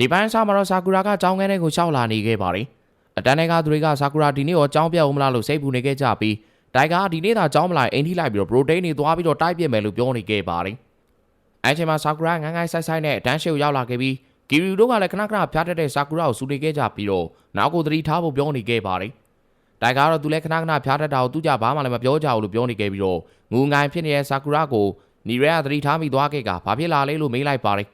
ဒီပိုင်းစားမှာတော့ဆာကူရာကကြောင်းခန်းထဲကိုရှောက်လာနေခဲ့ပါတယ်အတန်းတွေကသူတွေကဆာကူရာဒီနေ့ရောကြောင်းပြတ်အောင်မလားလို့စိတ်ပူနေခဲ့ကြပြီးတိုင်ကဒီနေ့သာကြောင်းမလာအိမ်ထိလိုက်ပြီးတော့ပရိုတိန်းတွေသွားပြီးတော့တိုက်ပြစ်မယ်လို့ပြောနေခဲ့ပါတယ်အဲချိန်မှာဆာကူရာငန်းငိုင်းဆိုင်ဆိုင်နဲ့အတန်းရှိကိုရောက်လာခဲ့ပြီးဂီရီတို့ကလည်းခဏခဏဖျားတတ်တဲ့ဆာကူရာကိုစူနေခဲ့ကြပြီးတော့နောက်ကိုသတိထားဖို့ပြောနေခဲ့ပါတယ်တိုင်ကတော့သူလည်းခဏခဏဖျားတတ်တာကိုသူကြဘာမှလည်းမပြောကြဘူးလို့ပြောနေခဲ့ပြီးတော့ငူငိုင်းဖြစ်နေတဲ့ဆာကူရာကိုနီရဲကသတိထားမိသွားခဲ့ကဘာဖြစ်လာလဲလို့မေးလိုက်ပါတယ်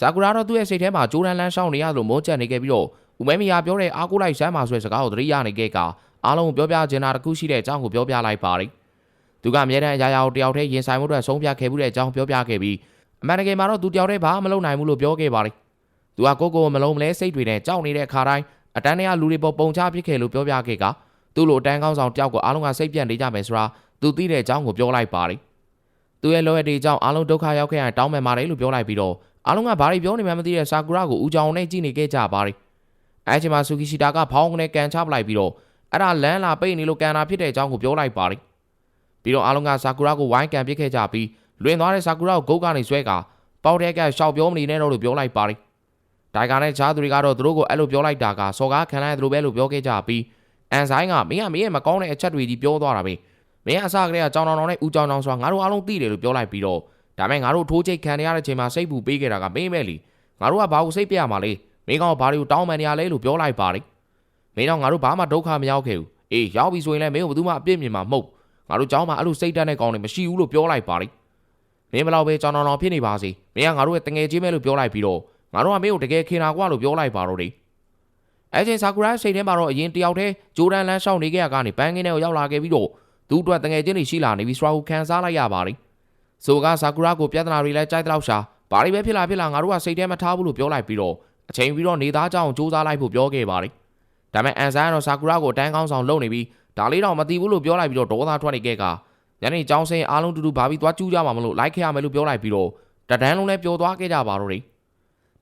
ဇာကူရာတော့သူ့ရဲ့စိတ်ထဲမှာဂျိုးရန်လန်းရှောင်းနေရလို့မောချက်နေခဲ့ပြီးတော့ဦးမဲမီယာပြောတဲ့အားကိုးလိုက်စမ်းပါဆိုတဲ့စကားကိုသတိရနေခဲ့ကအားလုံးကိုပြောပြချင်တာတစ်ခုရှိတဲ့အကြောင်းကိုပြောပြလိုက်ပါတယ်။သူကအမြဲတမ်းအရာရာကိုတယောက်တည်းရင်ဆိုင်မှုအတွက်ဆုံးဖြတ်ခဲ့မှုတဲ့အကြောင်းပြောပြခဲ့ပြီးအမှန်တကယ်မှာတော့သူတယောက်တည်းဘာမှမလုပ်နိုင်ဘူးလို့ပြောခဲ့ပါတယ်။သူကကိုကိုမလုံးမလဲစိတ်တွေနဲ့ကြောက်နေတဲ့အခါတိုင်းအတန်းထဲကလူတွေပေါ်ပုံချပစ်ခဲ့လို့ပြောပြခဲ့ကသူ့လိုအတန်းကောင်းဆောင်တယောက်ကိုအားလုံးကစိတ်ပြတ်နေကြမယ်ဆိုတာသူသိတဲ့အကြောင်းကိုပြောလိုက်ပါတယ်။သူရဲ့လောရတဲ့အကြောင်းအားလုံးဒုက္ခရောက်ခဲ့ရင်တောင်းပန်ပါတယ်လို့ပြောလိုက်ပြီးတော့ အားလုံးကဘာတွေပြောနေမှမသိတဲ့ဆာကူရာကိုဦးကြောင်နဲ့ကြည့်နေခဲ့ကြပါတယ်။အဲချိန်မှာဆူကီရှီတာကဖောင်းကနေကန်ချပလိုက်ပြီးတော့အဲ့ဒါလမ်းလာပိတ်နေလို့ကန်တာဖြစ်တဲ့အကြောင်းကိုပြောလိုက်ပါတယ်။ပြီးတော့အားလုံးကဆာကူရာကိုဝိုင်းကန်ပစ်ခဲ့ကြပြီးလွင်သွားတဲ့ဆာကူရာကိုဂုတ်ကနေဆွဲကပေါက်တဲ့ကရှောက်ပြောမနေနဲ့တော့လို့ပြောလိုက်ပါတယ်။ဒိုင်ကာနဲ့ချားသူတွေကတော့သူတို့ကိုအဲ့လိုပြောလိုက်တာကစော်ကားခံလိုက်သလိုပဲလို့ပြောခဲ့ကြပြီးအန်ဆိုင်ကမင်းကမင်းရဲ့မကောင်းတဲ့အချက်တွေကြီးပြောသွားတာပဲ။မင်းကအစကတည်းကကြောင်တောင်တောင်နဲ့ဦးကြောင်တောင်ဆိုတာငါတို့အားလုံးသိတယ်လို့ပြောလိုက်ပြီးတော့ ဒါမဲ့ငါတို့ထိုးချိတ်ခံရတဲ့အချိန်မှာစိတ်ပူပေးခဲ့တာကမင်းပဲလေငါတို့ကဘာကိုစိတ်ပြရမှာလဲမင်းကောင်ဘာတွေကိုတောင်းပန်နေရလဲလို့ပြောလိုက်ပါလေမင်းတော့ငါတို့ဘာမှဒုက္ခမရောက်ခဲ့ဘူးအေးရောက်ပြီဆိုရင်လည်းမင်းကိုဘယ်သူမှအပြစ်မြင်မှာမဟုတ်ငါတို့ကြောင်းမှာအဲ့လိုစိတ်ဓာတ်နဲ့ကောင်းနေမရှိဘူးလို့ပြောလိုက်ပါလေမင်းဘလောက်ပဲကြောင်တော်တော်ဖြစ်နေပါစေမင်းကငါတို့ရဲ့တငယ်ချင်းပဲလို့ပြောလိုက်ပြီးတော့ငါတို့ကမင်းကိုတကယ်ခင်တာကွာလို့ပြောလိုက်ပါတော့တယ်အဲချိန်ဆာကူရာစိတ်ထဲမှာတော့အရင်တယောက်တည်းဂျိုဒန်လမ်းရှောင်းနေခဲ့ရကနေပန်းကင်းထဲကိုရောက်လာခဲ့ပြီးတော့သူ့အတွက်တငယ်ချင်းတွေရှိလာနေပြီးစွာကိုခံစားလိုက်ရပါလိမ့် ဆိုကဆာကူရာကိုပြဿနာတွေလည်းကြိုက်တော့ရှာဘာတွေပဲဖြစ်လာဖြစ်လာငါတို့ကစိတ်ထဲမထားဘူးလို့ပြောလိုက်ပြီးတော့အချိန်ပြီးတော့နေသားကြောင်စူးစမ်းလိုက်ဖို့ပြောခဲ့ပါတယ်ဒါပေမဲ့အန်ဆန်ကတော့ဆာကူရာကိုတန်းကောင်းဆောင်လုပ်နေပြီးဒါလေးတော့မသိဘူးလို့ပြောလိုက်ပြီးတော့ဒေါသထွက်နေခဲ့ကညနေကျောင်းစင်းအားလုံးတူတူဘာပြီးသွားကျူးကြမှာမလို့လိုက်ခဲ့ရမယ်လို့ပြောလိုက်ပြီးတော့တဒန်းလုံးလည်းပျော်သွားခဲ့ကြပါတော့တယ်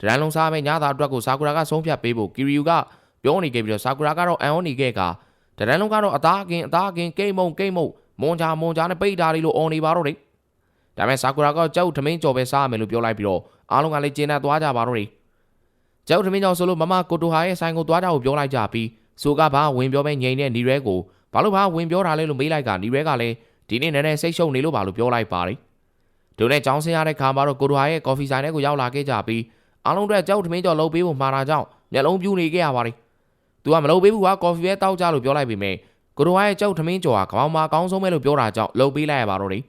တဒန်းလုံးစားမဲ့ညသာအတွက်ကိုဆာကူရာကဆုံးဖြတ်ပေးဖို့ကီရီယူကပြောနေခဲ့ပြီးတော့ဆာကူရာကတော့အန်ဟောနေခဲ့ကတဒန်းလုံးကတော့အသားအကင်အသားအကင်ကိတ်မုံကိတ်မုံမွန်ချာမွန်ချာနဲ့ပိတ်တာလေးလို့អော်နေပါတော့တယ် ဒါပေမဲ့ဆာကူရာကကြောက်ထမင်းကြော်ပဲစားရမယ်လို့ပြောလိုက်ပြီးတော့အားလုံးကလည်းကျင်းနေသွားကြပါတော့တယ်ကြောက်ထမင်းကြော်ဆိုလို့မမကိုတိုဟာရဲ့ဆိုင်ကိုသွားကြဖို့ပြောလိုက်ကြပြီးဆိုကဘာဝင်ပြောမဲ့ငိန်တဲ့နီရဲကိုဘာလို့ဘာဝင်ပြောတာလဲလို့မေးလိုက်ကနီရဲကလည်းဒီနေ့နည်းနည်းစိတ်ရှုပ်နေလို့ပါလို့ပြောလိုက်ပါတယ်တို့နဲ့ကြောင်းဆင်းရတဲ့ခါမှာတော့ကိုတိုဟာရဲ့ကော်ဖီဆိုင်ထဲကိုရောက်လာခဲ့ကြပြီးအားလုံးအတွက်ကြောက်ထမင်းကြော်လုပ်ပေးဖို့မှာတာကြောင့်မျက်လုံးပြူးနေခဲ့ရပါတယ်သူကမလုပ်ပေးဘူးကကော်ဖီပဲတောက်ကြလို့ပြောလိုက်ပေမဲ့ကိုတိုဟာရဲ့ကြောက်ထမင်းကြော်ကခေါင်းမှာအကောင်းဆုံးပဲလို့ပြောတာကြောင့်လုပ်ပေးလိုက်ရပါတော့တယ်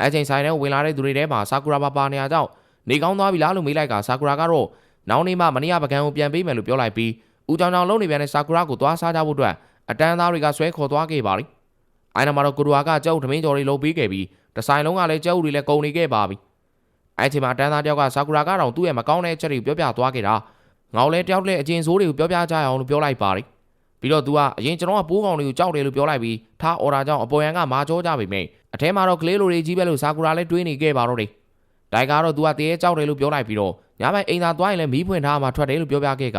အဲချိန်ဆိုင်ထဲဝင်လာတဲ့သူတွေထဲမှာဆာကူရာပါပါနေရာကြောင့်နေကောင်းသွားပြီလားလို့မေးလိုက်ကဆာကူရာကတော့နောက်နေ့မှမနေ့ကပကံကိုပြန်ပေးမယ်လို့ပြောလိုက်ပြီးဦးကြောင်ကြောင်လုံးနေပြန်တဲ့ဆာကူရာကိုသွားစားကြဖို့အတွက်အတန်းသားတွေကဆွဲခေါ်သွားခဲ့ပါလိ။အိုင်နမှာတော့ကိုရိုကကြောက်ထမင်းကြော်တွေလုပ်ပေးခဲ့ပြီးတဆိုင်လုံးကလည်းကြောက်တွေလည်းကုန်နေခဲ့ပါပြီ။အဲချိန်မှာအတန်းသားတယောက်ကဆာကူရာကတော့သူ့ရဲ့မကောင်းတဲ့အချက်တွေကိုပြောပြသွားခဲ့တာ။ငေါလဲတယောက်လည်းအကျဉ်ဆိုးတွေကိုပြောပြကြရအောင်လို့ပြောလိုက်ပါလိ။ပြီးတော့ तू ကအရင်ကျွန်တော်ကပိုးကောင်တွေကိုကြောက်တယ်လို့ပြောလိုက်ပြီးထားအော်ဒါကြောင့်အပေါ်ရန်ကမာကြောကြပြီမိ အထဲမှာတော့ကလေးလိုတွေကြီးပဲလို့ဆာကူရာလည်းတွေးနေခဲ့ပါတော့တယ်။ဒိုင်ကတော့ तू ကတရေကြောက်တယ်လို့ပြောလိုက်ပြီးတော့ညဘက်အိမ်သာသွားရင်လည်းမီးဖွင့်ထားမှထွက်တယ်လို့ပြောပြခဲ့က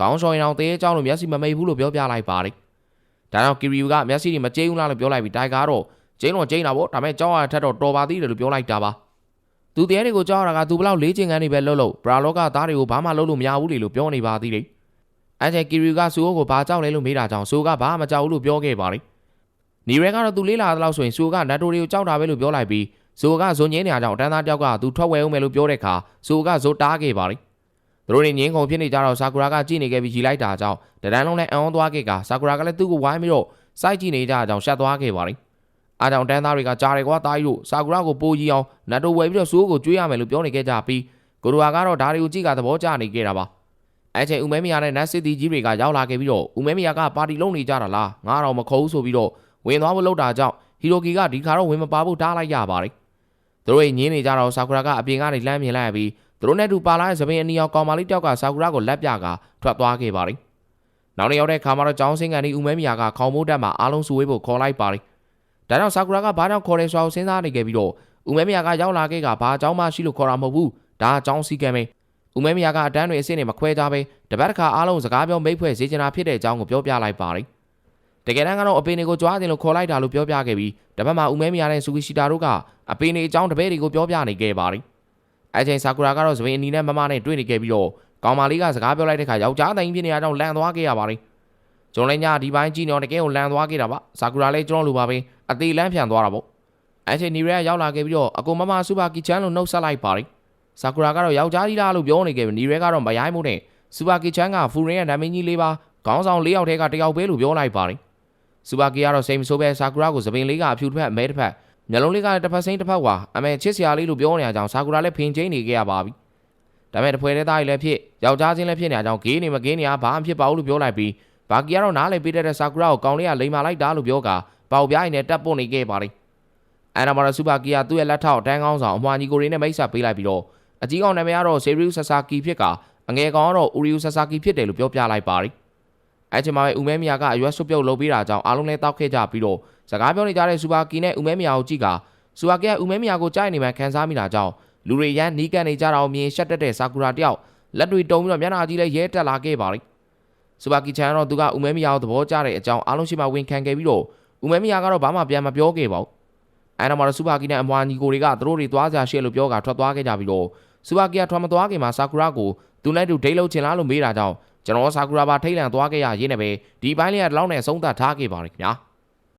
ခေါင်းစော်ရင်အောင်တရေကြောက်လို့မျက်စိမမိတ်ဘူးလို့ပြောပြလိုက်ပါတယ်။ဒါကြောင့်ကီရီယူကမျက်စိတွေမကျိန်းဘူးလားလို့ပြောလိုက်ပြီးဒိုင်ကတော့ကျိန်းတော့ကျိန်းတာပေါ့ဒါပေမဲ့ကြောက်ရတဲ့ထက်တော့တော်ပါသေးတယ်လို့ပြောလိုက်တာပါ။သူတရေတွေကိုကြောက်ရတာကသူဘလောက်လေးချင်ကန်နေပဲလှုပ်လို့ဘရာလောကသားတွေကိုဘာမှလုပ်လို့မရဘူးလေလို့ပြောနေပါသေးတယ်။အဲကျကီရီယူကဆူအိုကိုဘာကြောက်လဲလို့မေးတာကြောင့်ဆူကဘာမှမကြောက်ဘူးလို့ပြောခဲ့ပါတယ်။ နီရဲကတော့သူလေးလာတဲ့လောက်ဆိုရင်ဆူကနတ်တိုတွေကိုကြောက်တာပဲလို့ပြောလိုက်ပြီးဇိုကဇွန်ငင်းနေကြအောင်တန်းသားတယောက်ကသူထွက်ဝဲအောင်မယ်လို့ပြောတဲ့အခါဇိုကဇိုတားခဲ့ပါလိသူတို့တွေငင်းကုန်ဖြစ်နေကြတော့ဆာကူရာကကြည့်နေခဲ့ပြီးရီလိုက်တာကြောင့်တဒန်းလုံးနဲ့အံအောင်သွားခဲ့ကဆာကူရာကလည်းသူ့ကိုဝိုင်းပြီးတော့စိုက်ကြည့်နေကြအောင်ရှက်သွားခဲ့ပါလိအားကြောင့်တန်းသားတွေကကြားတယ်ကွာတားကြီးတို့ဆာကူရာကိုပိုးကြီးအောင်နတ်တိုဝဲပြီးတော့စိုးကိုကျွေးရမယ်လို့ပြောနေခဲ့ကြပြီးကိုရိုဝါကတော့ဒါတွေကိုကြည့်ကသဘောကျနေခဲ့တာပါအဲချိန်ဦးမဲမီယာနဲ့နတ်စစ်တီကြီးတွေကရောက်လာခဲ့ပြီးတော့ဦးမဲမီယာကပါတီလုံးနေကြတာလားငါတော့မခေါ်ဘူးဆိုပြီးတော့ ဝင်သွားဖို့လုပ်တာကြောင့်ဟီရိုကီကဒီခါတော့ဝင်မပါဖို့တားလိုက်ရပါတယ်သူတို့ရဲ့ညင်းနေကြတော့ဆာကူရာကအပြင်ကနေလှမ်းမြင်လိုက်ပြီးသူတို့နဲ့တူပါလာတဲ့သပင်အနီအောင်ကောင်မလေးတယောက်ကဆာကူရာကိုလက်ပြကထွက်သွားခဲ့ပါတယ်။နောက်နေ့ရောက်တဲ့ခါမှာတော့ကျောင်းစင်းကန်ဒီဦးမဲမီယာကခေါင်းမိုးတက်မှာအားလုံးစုဝေးဖို့ခေါ်လိုက်ပါတယ်။ဒါကြောင့်ဆာကူရာကဘာကြောင့်ခေါ်လဲဆိုတာကိုစဉ်းစားနေခဲ့ပြီးတော့ဦးမဲမီယာကရောက်လာခဲ့ကဘာအကြောင်းမှရှိလို့ခေါ်တာမဟုတ်ဘူး။ဒါအကြောင်းစီကံပဲ။ဦးမဲမီယာကအတန်းတွေအစ်စ်နဲ့မခွဲကြပဲတပတ်တစ်ခါအားလုံးစကားပြောမိတ်ဖွဲ့စေချင်တာဖြစ်တဲ့အကြောင်းကိုပြောပြလိုက်ပါတယ်။ တကယ်တမ်းကတော့အပင်တွေကိုကြွားတင်လို့ခေါ်လိုက်တာလို့ပြောပြခဲ့ပြီးတပတ်မှာဦးမဲမီယာနဲ့ဆူကီရှီတာတို့ကအပင်တွေအကြောင်းတပည့်တွေကိုပြောပြနေခဲ့ပါတယ်။အဲချိန်ဆာကူရာကတော့သပင်အနီနဲ့မမနဲ့တွေ့နေခဲ့ပြီးတော့ကောင်မလေးကစကားပြောလိုက်တဲ့ခါယောက်ျားတိုင်းဖြစ်နေရကြောင်းလန့်သွားခဲ့ရပါတယ်ကျွန်တော်လည်းညဒီပိုင်းကြည့်နေတော့တကယ်ကိုလန့်သွားခဲ့တာပါဆာကူရာလည်းကျွန်တော်လိုပါပဲအသေးလန့်ဖြန်သွားတာပေါ့အဲ့ချိန်နီရဲရောက်လာခဲ့ပြီးတော့အကိုမမစူပါကီချန်လို့နှုတ်ဆက်လိုက်ပါတယ်ဆာကူရာကတော့ယောက်ျားကြီးလားလို့ပြောနေခဲ့ပြီးနီရဲကတော့မရိုင်းမို့နဲ့စူပါကီချန်ကဖူရင်ရဲ့နာမည်ကြီးလေးပါခေါင်းဆောင်၄ယောက်ထဲကတစ်ယောက်ပဲလို့ပြောလိုက်ပါတယ် စူပါကီကတော့စိတ်မဆိုးပဲဆာကူရာကိုသပင်လေးကအဖြူတစ်ဖက်အမဲတစ်ဖက်မျက်လုံးလေးကလည်းတစ်ဖက်စိမ့်တစ်ဖက်ကွာအမေချစ်စရာလေးလို့ပြောနေရကြောင်းဆာကူရာလည်းဖင်ချင်းနေခဲ့ရပါပြီဒါပေမဲ့တပွဲတဲ့သားကြီးလည်းဖြစ်ယောက်ျားချင်းလည်းဖြစ်နေကြအောင်ဂေးနေမဂေးနေရဘာမှဖြစ်ပါဘူးလို့ပြောလိုက်ပြီးဘာကီကတော့နားလေပေးတဲ့ဆာကူရာကိုကောင်းလေးကလိန်မာလိုက်တာလို့ပြောကပေါက်ပြားရင်နဲ့တက်ပုတ်နေခဲ့ပါလိမ့်အဲ့ဒါမှတော့စူပါကီကသူ့ရဲ့လက်ထောက်တန်းကောင်းဆောင်အမွှာညီကိုရင်းနဲ့မိတ်ဆက်ပေးလိုက်ပြီးတော့အကြီးကောင်နာမည်ကတော့ဆေရီယူဆာဆာကီဖြစ်ကအငယ်ကောင်ကတော့ဥရီယူဆာဆာကီဖြစ်တယ်လို့ပြောပြလိုက်ပါလိမ့် အဲ့ချိန်မှာပဲဦးမဲမီယာကအရွက်ဆွပြုတ်လုပ်ပေးတာကြောင့်အားလုံးလည်းတောက်ခဲ့ကြပြီးတော့စကားပြောနေကြတဲ့စူပါကီနဲ့ဦးမဲမီယာကိုကြည့်ကစူပါကီကဦးမဲမီယာကိုကြားနေမှခံစားမိတာကြောင့်လူတွေရန်နီးကန်နေကြတာကိုမြင်ရှက်တက်တဲ့ဆာကူရာတယောက်လက်တွေတုံပြီးတော့မျက်နှာကြီးလည်းရဲတက်လာခဲ့ပါလိမ့်စူပါကီချန်ကတော့သူကဦးမဲမီယာကိုသဘောကျတဲ့အကြောင်းအားလုံးရှိမှဝန်ခံခဲ့ပြီးတော့ဦးမဲမီယာကတော့ဘာမှပြန်မပြောခဲ့ပါဘူးအဲ့တော့မှတော့စူပါကီနဲ့အမွာညီကိုတွေကသူတို့တွေသွားကြရှေ့လို့ပြောကထွက်သွားခဲ့ကြပြီးတော့စူပါကီကထွက်မသွားခင်မှာဆာကူရာကိုသူနဲ့တူဒိတ်လုံးချင်လားလို့မေးတာကြောင့် ကျွန်တော်ဆာကူရာပါထိတ်လန့်သွားခဲ့ရရင်းနဲ့ပဲဒီပိုင်းလေးကတလောက်နဲ့ဆုံးသတ်ထားခဲ့ပါလိမ့်ခင်ဗျာ